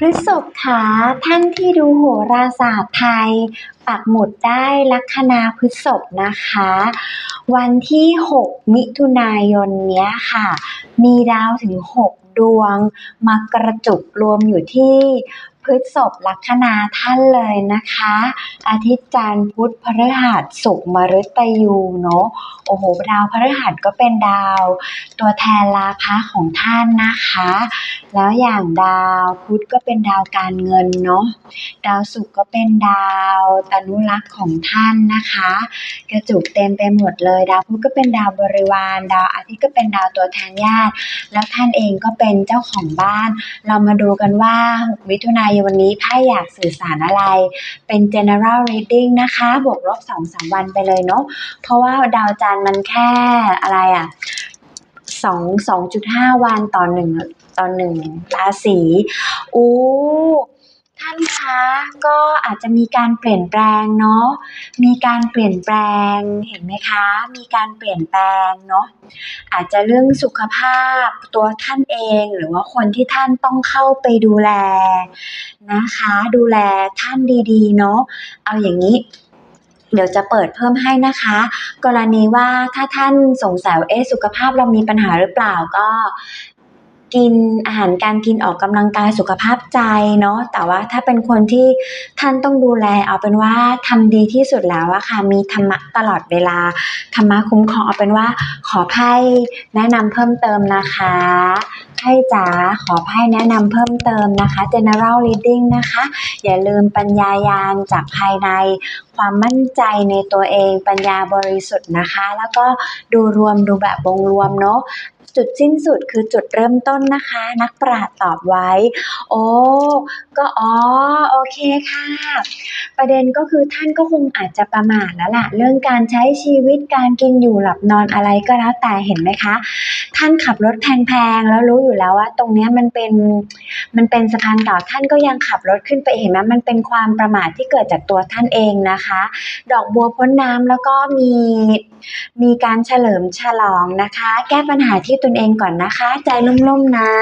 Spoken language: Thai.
พฤษภคะท่านที่ดูโหราศาสตร์ไทย ปักหมุดได้ลัคนาพฤษภนะคะ วันที่ 6 มิถุนายนเนี้ยค่ะ มีดาวถึง 6 ดวง มากระจุกรวมอยู่ที่พฤษภลัคนาท่านเลยนะคะ อาทิตย์จันทร์พุธพฤหัสศุกร์มฤตยูเนาะโอ้โห ดาวพฤหัสก็เป็นดาว ตัวแทนลาภะของท่านนะคะ แล้วอย่างดาวพุธก็เป็นดาวการเงินเนาะดาวศุกร์ก็เป็นดาวตนุรักษ์ของท่านนะคะ กระจุกเต็มไปหมดเลย ดาวพุธก็เป็นดาวบริวาร ดาวอาทิตย์ก็เป็นดาวตัวแทนญาติ แล้วท่านเองก็เป็นเจ้าของบ้าน เรามาดูกันว่า6มิถุนายนนี้ไพ่อยากสื่อสารอะไร เป็น general reading นะคะ บวกลบสอง2-3วันไปเลยเนาะเพราะว่าดาวจันทร์มันแค่อะไรอะ สองสองจุดห้าวันต่อหนึ่งต่อหนึ่งราศีอู้ท่านคะก็อาจจะมีการเปลี่ยนแปลงเนาะมีการเปลี่ยนแปลงเห็นไหมคะ มีการเปลี่ยนแปลงเนาะอาจจะเรื่องสุขภาพตัวท่านเองหรือว่าคนที่ท่านต้องเข้าไปดูแลนะคะ ดูแลท่านดีๆเนาะเอาอย่างนี้ เดี๋ยวจะเปิดเพิ่มให้นะคะ กรณีว่าถ้าท่านสงสัยว่าเอ๊ะสุขภาพเรามีปัญหาหรือเปล่าก็กินอาหารการกินออกกำลังกายสุขภาพใจเนาะแต่ว่าถ้าเป็นคนที่ท่านต้องดูแลเอาเป็นว่าทำดีที่สุดแล้วอะค่ะมีธรรมะตลอดเวลาธรรมะคุ้มครองเอาเป็นว่าขอไพ่แนะนำเพิ่มเติมนะคะ ไพ่จ๋าขอไพ่แนะนำเพิ่มเติมนะคะ general reading นะคะ อย่าลืมปัญญายาณจากภายใน ความมั่นใจในตัวเองปัญญาบริสุทธิ์นะคะ แล้วก็ดูรวมดูแบบวงรวมเนาะจุดสิ้นสุดคือจุดเริ่มต้นนะคะ นักปราชญ์ตอบไว้ โอ้ก็อ๋อโอเคค่ะ ประเด็นก็คือท่านก็คงอาจจะประมาทแล้วล่ะ เรื่องการใช้ชีวิตการกินอยู่หลับนอนอะไรก็แล้วแต่เห็นไหมคะ ท่านขับรถแพงๆแล้วรู้อยู่แล้วว่าตรงเนี้ยมันเป็นมันเป็นสะพานเก่าท่านก็ยังขับรถขึ้นไปเห็นไหมมันเป็นความประมาทที่เกิดจากตัวท่านเองนะคะ ดอกบัวพ้นน้ำแล้วก็มีมีการเฉลิมฉลองนะคะ แก้ปัญหาที่ตนเองก่อนนะคะ ใจลุ่มๆนะ